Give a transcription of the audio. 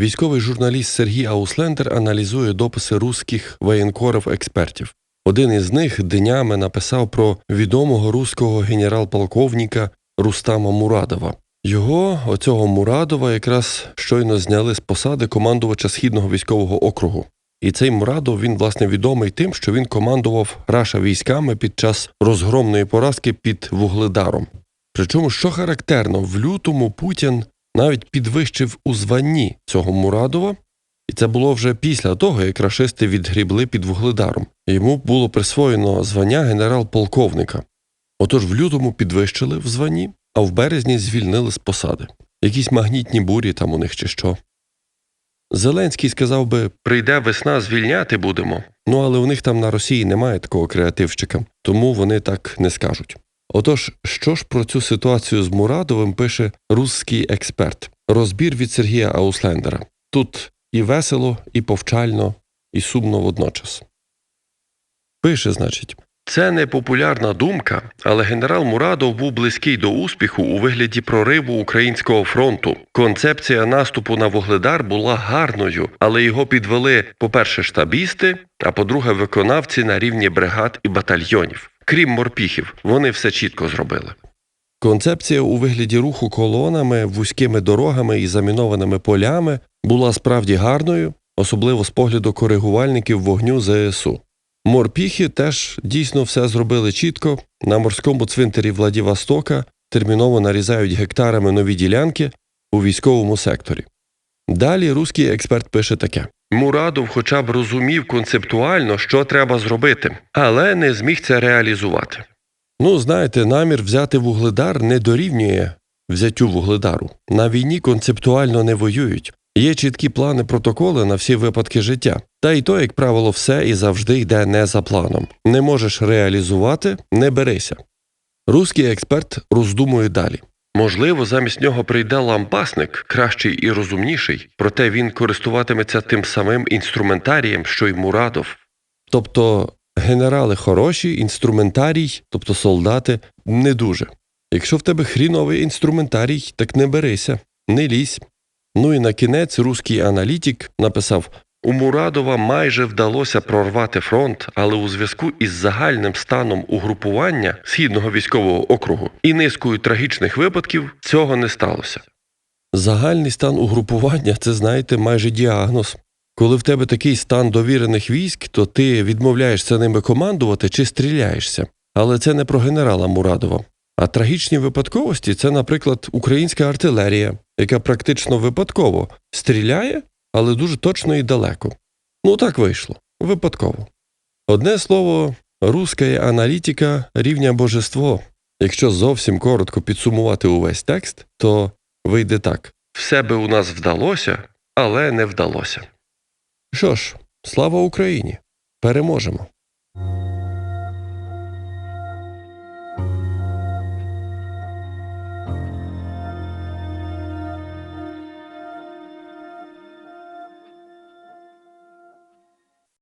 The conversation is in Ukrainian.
Військовий журналіст Сергій Ауслендер аналізує дописи русських воєнкорів-експертів. Один із них днями написав про відомого руського генерал-полковника Рустама Мурадова. Його, оцього Мурадова, якраз щойно зняли з посади командувача Східного військового округу. І цей Мурадов він власне відомий тим, що він командував раша військами під час розгромної поразки під Вугледаром. Причому, що характерно, в лютому Путін навіть підвищив у званні цього Мурадова, і це було вже після того, як рашисти відгрібли під Вугледаром. Йому було присвоєно звання генерал-полковника. Отож в лютому підвищили в званні, а в березні звільнили з посади. Якісь магнітні бурі там у них чи що. Зеленський сказав би: прийде весна, звільняти будемо. Ну але у них там на Росії немає такого креативщика, тому вони так не скажуть. Отож, що ж про цю ситуацію з Мурадовим пише русський експерт, розбір від Сергія Ауслендера. Тут і весело, і повчально, і сумно водночас. Пише, значить. Це не популярна думка, але генерал Мурадов був близький до успіху у вигляді прориву українського фронту. Концепція наступу на Вугледар була гарною, але його підвели, по-перше, штабісти, а по-друге, виконавці на рівні бригад і батальйонів. Крім морпіхів, вони все чітко зробили. Концепція у вигляді руху колонами, вузькими дорогами і замінованими полями була справді гарною, особливо з погляду коригувальників вогню ЗСУ. Морпіхи теж дійсно все зробили чітко. На морському цвинтарі Владивостока терміново нарізають гектарами нові ділянки у військовому секторі. Далі руський експерт пише таке: Мурадов хоча б розумів концептуально, що треба зробити, але не зміг це реалізувати. Ну, знаєте, намір взяти вугледар не дорівнює взяттю вугледару. На війні концептуально не воюють. Є чіткі плани протоколи на всі випадки життя. Та й то, як правило, все і завжди йде не за планом. Не можеш реалізувати, не берися. Руський експерт роздумує далі. Можливо, замість нього прийде лампасник, кращий і розумніший, проте він користуватиметься тим самим інструментарієм, що й Мурадов. Тобто генерали хороші, інструментарій, тобто солдати, не дуже. Якщо в тебе хріновий інструментарій, так не берися, не лізь. Ну і на кінець руський аналітик написав: у Мурадова майже вдалося прорвати фронт, але у зв'язку із загальним станом угрупування східного військового округу і низкою трагічних випадків цього не сталося. Загальний стан угрупування це, знаєте, майже діагноз. Коли в тебе такий стан довірених військ, то ти відмовляєшся ними командувати чи стріляєшся. Але це не про генерала Мурадова. А трагічні випадковості це, наприклад, українська артилерія, яка практично випадково стріляє, але дуже точно і далеко. Ну так вийшло. Випадково. Одне слово, руська аналітика рівня божество. Якщо зовсім коротко підсумувати увесь текст, то вийде так: все би у нас вдалося, але не вдалося. Що ж, слава Україні! Переможемо!